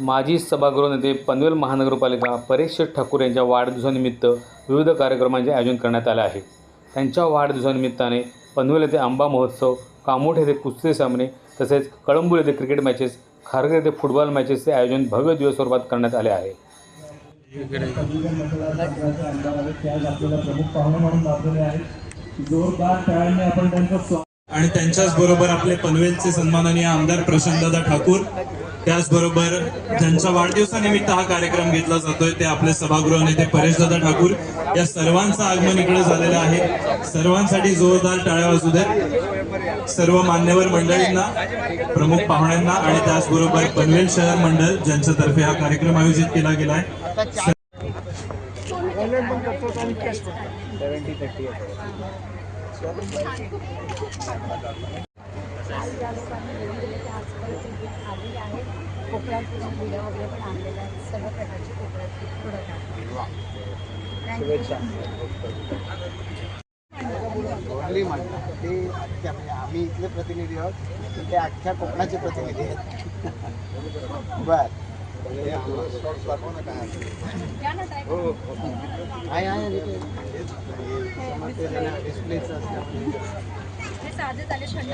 माजी सभागृह नेते पनवेल महानगरपालिका परेश ठाकूर यांच्या वाढदिवसानिमित्त विविध कार्यक्रमांचे आयोजन करण्यात आले आहे. त्यांच्या वाढदिवसानिमित्ताने पनवेल येथे आंबा महोत्सव कामोठ येथे कुस्ती सामने तसेच कळंबूल येथे क्रिकेट मॅचेस खारगे येथे फुटबॉल मॅचेसचे आयोजन भव्य दिवस स्वरूपात करण्यात आले आहे. आणि त्यांच्याच बरोबर आपले पनवेलचे सन्माननीय आमदार प्रशांतदादा ठाकूर त्याचबरोबर ज्यांच्या वाढदिवसानिमित्त हा कार्यक्रम घेतला जातोय ते आपले सभागृह नेते परेशदादा ठाकूर या सर्वांचं आगमन इकडे झालेलं आहे. सर्वांसाठी जोरदार टाळ्या वाजू द्या. सर्व मान्यवर मंडळींना प्रमुख पाहुण्यांना आणि त्याचबरोबर पनवेल शहर मंडळ ज्यांच्यातर्फे हा कार्यक्रम आयोजित केला गेला आहे. आज या लोकांनी ते आलेले वगैरे पण आहेत सर्व प्रकारचे कोकणातले प्रोडक्ट ओनली म्हणतात ते अख्ख्या म्हणजे आम्ही इथले प्रतिनिधी आहोत ते अख्ख्या कोकणाचे प्रतिनिधी आहेत बर आहे आहे डिस्प्लेचं असल्यामुळे हे झाले थंड.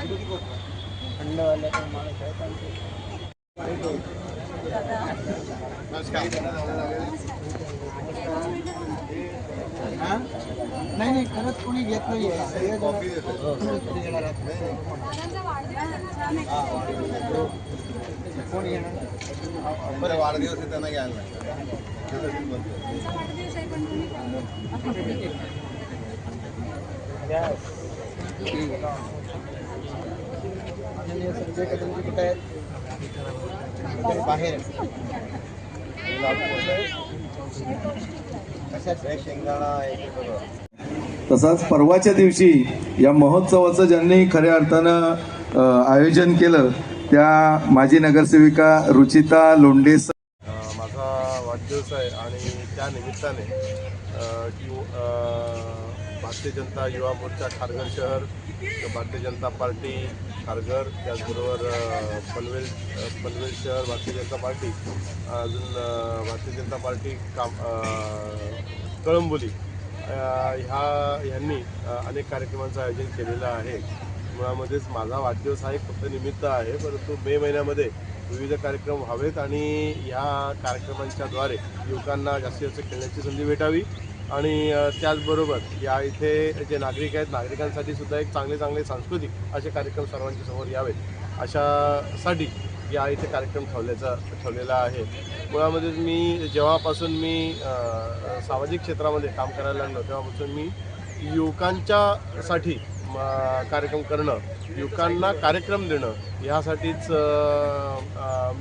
हा? नाही नाही खरंच कोणी घेत नाही कोण येणार? बरं वाढदिवस आहे त्यांना घ्यायला माननीय संजय कदमजी कुठे आहेत? बाहेर. तसाच परवाच्या दिवशी या महोत्सवाचं ज्यांनी खऱ्या अर्थानं आयोजन केलं त्या माजी नगरसेविका रुचिता लोंढे अं, माझा वाढदिवस आहे आणि त्या निमित्ताने यु भारतीय जनता युवा मोर्चा खारघर शहर भारतीय जनता पार्टी खारघर त्याचबरोबर पनवेल पनवेल शहर भारतीय जनता पार्टी अजून भारतीय जनता पार्टी काम कळंबोली ह्या ह्यांनी अनेक कार्यक्रमांचं आयोजन केलेलं आहे. मुळामध्येच माझा वाढदिवस हा एक फक्त निमित्त आहे परंतु मे महिन्यामध्ये विविध कार्यक्रम व्हावेत आणि ह्या कार्यक्रमांच्याद्वारे युवकांना जास्तीत जास्त खेळण्याची संधी भेटावी. आणि त्याचबरोबर या इथे जे नागरिक आहेत नागरिकांसाठी सुद्धा एक चांगले चांगले सांस्कृतिक असे कार्यक्रम सर्वांच्या समोर यावेत. अशासाठी या इथे कार्यक्रम ठेवल्याचा ठेवलेला आहे. मुळामध्ये मी जेव्हापासून मी सामाजिक क्षेत्रामध्ये काम करायला लागलो तेव्हापासून मी युवकांच्यासाठी कार्यक्रम करणं युवकांना कार्यक्रम देणं ह्यासाठीच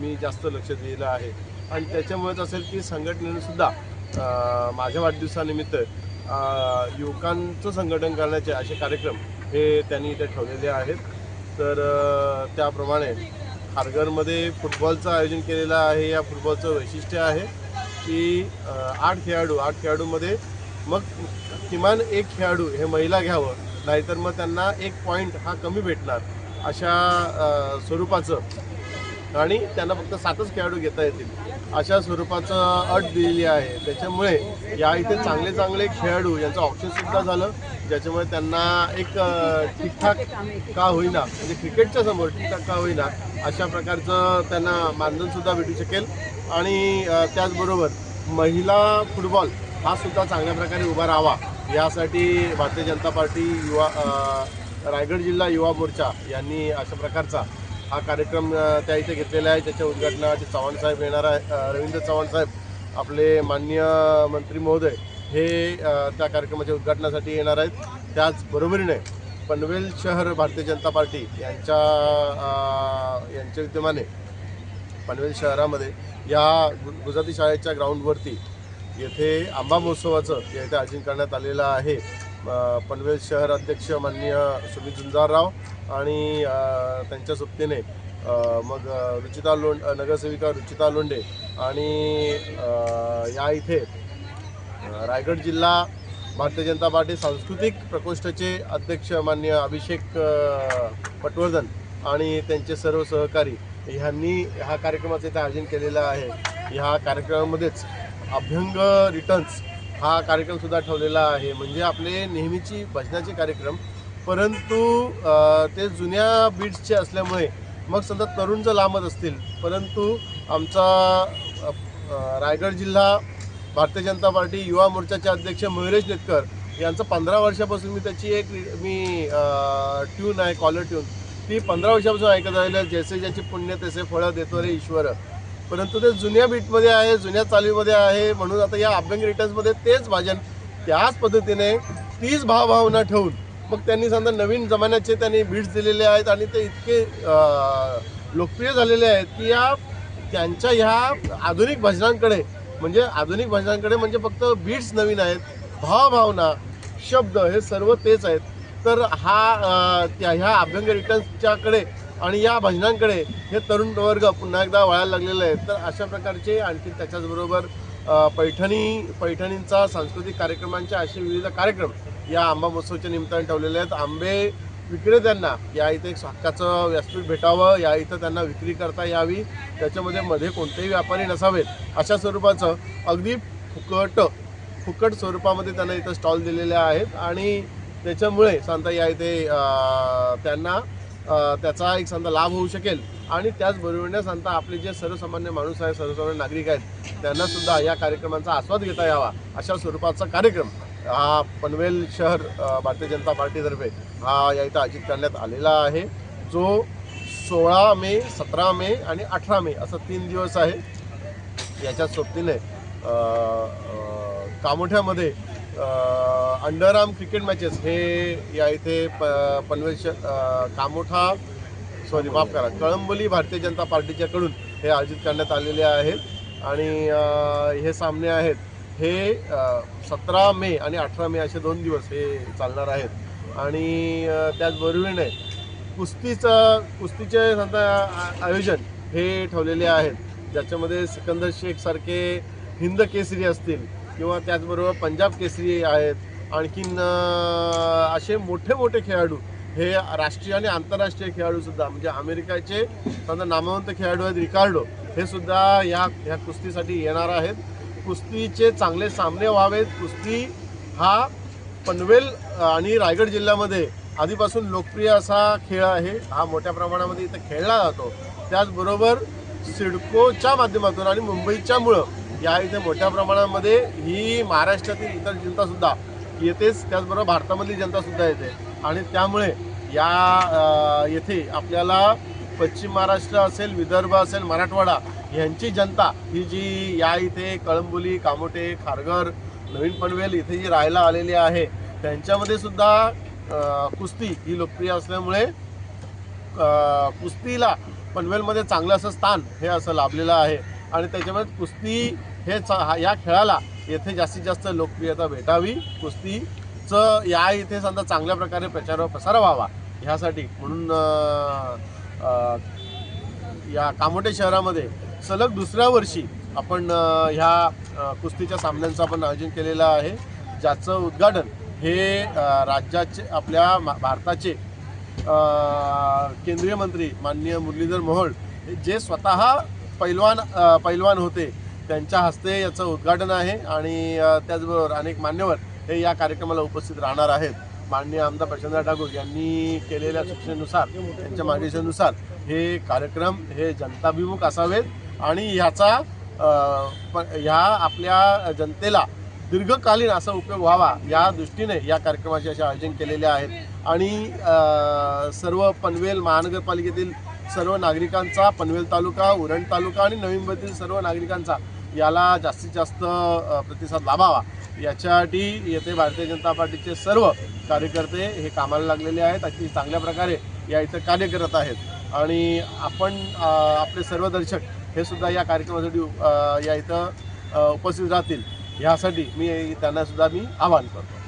मी जास्त लक्ष दिलेलं आहे. आणि त्याच्यामुळेच असेल की संघटनेनंसुद्धा माझ्या वाढदिवसानिमित्त युवकांचं संघटन करण्याचे असे कार्यक्रम हे त्यांनी इथे ठेवलेले आहेत. तर त्याप्रमाणे खारघरमध्ये फुटबॉलचं आयोजन केलेलं आहे या फुटबॉलचं वैशिष्ट्य आहे की आठ खेळाडू आठ खेळाडूमध्ये मग किमान एक खेळाडू हे महिला घ्यावं नाहीतर मग त्यांना एक पॉईंट हा कमी भेटणार अशा स्वरूपाचं. आणि त्यांना फक्त सातच खेळाडू घेता येतील. अशा स्वरूपाचं अट दिलेली आहे. त्याच्यामुळे या इथे चांगले चांगले खेळाडू यांचं ऑप्शनसुद्धा झालं. ज्याच्यामुळे त्यांना एक ठीकठाक का होईना म्हणजे क्रिकेटच्या समोर ठीकठाक का होईना अशा प्रकारचं त्यांना मानधनसुद्धा भेटू शकेल. आणि त्याचबरोबर महिला फुटबॉल हा सुद्धा चांगल्या प्रकारे उभा राहावा. यासाठी भारतीय जनता पार्टी युवा रायगड जिल्हा युवा मोर्चा यांनी अशा प्रकारचा हा कार्यक्रम त्या इथे घेतलेला आहे. त्याच्या उद्घाटनासाठी चव्हाण साहेब येणार आहे. रवींद्र चव्हाण साहेब आपले माननीय मंत्री महोदय हे त्या कार्यक्रमाच्या उद्घाटनासाठी येणार आहेत. त्याचबरोबरीने पनवेल शहर भारतीय जनता पार्टी यांच्या यांच्या विद्यमाने पनवेल शहरामध्ये या गु- गुजराती शाळेच्या ग्राउंडवरती येथे आंबा महोत्सवाचं जे इथे आयोजन करण्यात आलेलं आहे. पनवेल शहर अध्यक्ष माननीय सुमित झुंजारराव आणि त्यांच्या सोबतीने मग रुचिता लोंड नगरसेविका रुचिता लोंडे आणि या इथे रायगड जिल्हा भारतीय जनता पार्टी सांस्कृतिक प्रकोष्ठाचे अध्यक्ष माननीय अभिषेक पटवर्धन आणि त्यांचे सर्व सहकारी ह्यांनी ह्या कार्यक्रमाचं इथे आयोजन केलेलं आहे. ह्या कार्यक्रमामध्येच अभ्यंग रिटर्न्स हा कार्यक्रमसुद्धा ठेवलेला आहे. म्हणजे आपले नेहमीची भजनाचे कार्यक्रम. परंतु ते जुन्या बीट्सचे असल्यामुळे मग समजा तरुण जर लांबत असतील परंतु आमचा रायगड जिल्हा भारतीय जनता पार्टी युवा मोर्चाचे अध्यक्ष मयुरेश नेतकर यांचं पंधरा वर्षापासून मी त्याची एक मी ट्यून आहे कॉलर ट्यून ती पंधरा वर्षापासून ऐकत राहिलं जैसे ज्याची पुण्य तसे फळं देतो रे ईश्वर. परंतु ते जुन्या बीटमध्ये आहे जुन्या चालीमध्ये आहे म्हणून आता या अभ्यंग रिटर्न्समध्ये तेच भाजन. त्याच पद्धतीने तीच भावभावना ठेवून मग त्यांनी समजा नवीन जमान्याचे त्यांनी बीट्स दिलेले आहेत आणि ते इतके लोकप्रिय झालेले आहेत की या त्यांच्या ह्या आधुनिक भजनांकडे म्हणजे आधुनिक भजनांकडे म्हणजे फक्त बीट्स नवीन आहेत भावभावना शब्द हे सर्व तेच आहेत. तर हा त्या ह्या अभ्यंग रिटर्न्सच्याकडे आणि या भजनांकडे हे तरुण वर्ग पुन्हा एकदा वळायला लागलेले आहेत. तर अशा प्रकारचे आणखी त्याच्याचबरोबर पैठणी पैठणींचा सांस्कृतिक कार्यक्रमांचे असे विविध कार्यक्रम या आंबा महोत्सवच्या निमित्ताने ठेवलेले आहेत. आंबे विक्रेत्यांना या इथे एक हक्काचं व्यासपीठ भेटावं या इथं त्यांना विक्री करता यावी त्याच्यामध्ये मध्ये कोणतेही व्यापारी नसावेत अशा स्वरूपाचं अगदी फुकट फुकट स्वरूपामध्ये त्यांना इथं स्टॉल दिलेले आहेत. आणि त्याच्यामुळे सांगता या इथे त्यांना त्याचा एक समजा लाभ होऊ शकेल. आणि त्याचबरोबरीने सांगता आपले जे सर्वसामान्य माणूस आहे सर्वसामान्य नागरिक आहेत त्यांना सुद्धा या कार्यक्रमांचा आस्वाद घेता यावा अशा स्वरूपाचा कार्यक्रम हा पनवेल शहर भारतीय जनता पार्टीतर्फे हा या इथं आयोजित करण्यात आलेला आहे. जो सोळा मे सतरा मे आणि अठरा मे असं तीन दिवस आहे. याच्या सोबतीने कामोठ्यामध्ये अंडर कामोठ्यामध्ये अंडरआर्म क्रिकेट मॅचेस हे या इथे प पनवेल कामोठा सॉरी माफ करा कळंबोली भारतीय जनता पार्टीच्याकडून हे आयोजित करण्यात आलेले आहेत आणि हे सामने आहेत. हे सतरा मे आणि अठरा मे असे दोन दिवस हे चालणार आहेत. आणि त्याचबरोबरीने कुस्तीचं कुस्तीचे समजा आयोजन हे ठेवलेले आहेत. ज्याच्यामध्ये सिकंदर शेख सारखे हिंद केसरी असतील किंवा त्याचबरोबर पंजाब केसरी आहेत आणखीन असे मोठे मोठे खेळाडू. हे राष्ट्रीय आणि आंतरराष्ट्रीय खेळाडूसुद्धा म्हणजे अमेरिकेचे समजा नामवंत खेळाडू आहेत रिकार्डो हे सुद्धा या ह्या कुस्तीसाठी येणार आहेत. कुस्तीचे चांगले सामने व्हावेत. कुस्ती हा पनवेल आणि रायगड जिल्ह्यामध्ये आधीपासून लोकप्रिय असा खेळ आहे. हा मोठ्या प्रमाणामध्ये इथं खेळला जातो. त्याचबरोबर सिडकोच्या माध्यमातून आणि मुंबईच्यामुळं या इथे मोठ्या प्रमाणामध्ये ही महाराष्ट्रातील इतर जनतासुद्धा येतेच त्याचबरोबर भारतामधली जनतासुद्धा येते. आणि त्यामुळे या येथे आपल्याला पश्चिम महाराष्ट्र असेल विदर्भ असेल मराठवाडा यांची जनता ही जी या इथे कळंबोली कामोटे खारघर नवीन पनवेल इथे जी राहायला आलेली आहे त्यांच्यामध्ये सुद्धा कुस्ती ही लोकप्रिय असल्यामुळे कुस्तीला पनवेलमध्ये चांगलं असं स्थान हे असं लाभलेलं आहे. आणि त्याच्यामध्ये कुस्ती हे हा- या खेळाला येथे जास्तीत जास्त लोकप्रियता भेटावी कुस्तीचं या इथे समजा चांगल्या प्रकारे प्रचार व प्रसार व्हावा ह्यासाठी म्हणून या कामोटे शहरामध्ये सलग दुसऱ्या वर्षी आपण ह्या कुस्तीच्या सामन्यांचं आपण आयोजन केलेलं आहे ज्याचं उद्घाटन हे राज्याचे आपल्या भारताचे केंद्रीय मंत्री माननीय मुरलीधर मोहोळ हे जे स्वतः पैलवान पैलवान होते त्यांच्या हस्ते याचं उद्घाटन आहे आणि त्याचबरोबर अनेक मान्यवर हे या कार्यक्रमाला उपस्थित राहणार आहेत. माननीय आमदार प्रशांत ठाकूर यांनी केलेल्या सूचनेनुसार त्यांच्या मागणीनुसार हे कार्यक्रम हे जनताभिमुख असावेत आणि ह्याचा प- ह्या आपल्या जनतेला दीर्घकालीन असा उपयोग व्हावा या दृष्टीने या कार्यक्रमाचे असे आयोजन केलेले आहेत. आणि सर्व पनवेल महानगरपालिकेतील सर्व नागरिकांचा पनवेल तालुका उरण तालुका आणि नवी मुंबईतील सर्व नागरिकांचा याला जास्तीत जास्त प्रतिसाद लाभावा. याच्यासाठी येथे भारतीय जनता पार्टीचे सर्व कार्यकर्ते हे कामाला लागलेले आहेत अगदी चांगल्या प्रकारे या इथं कार्य करत आहेत. आणि आपण आपले सर्व दर्शक हे सुद्धा या कार्यक्रमासाठी या इथं उपस्थित राहतील. ह्यासाठी मी त्यांना सुद्धा मी आवाहन करतो.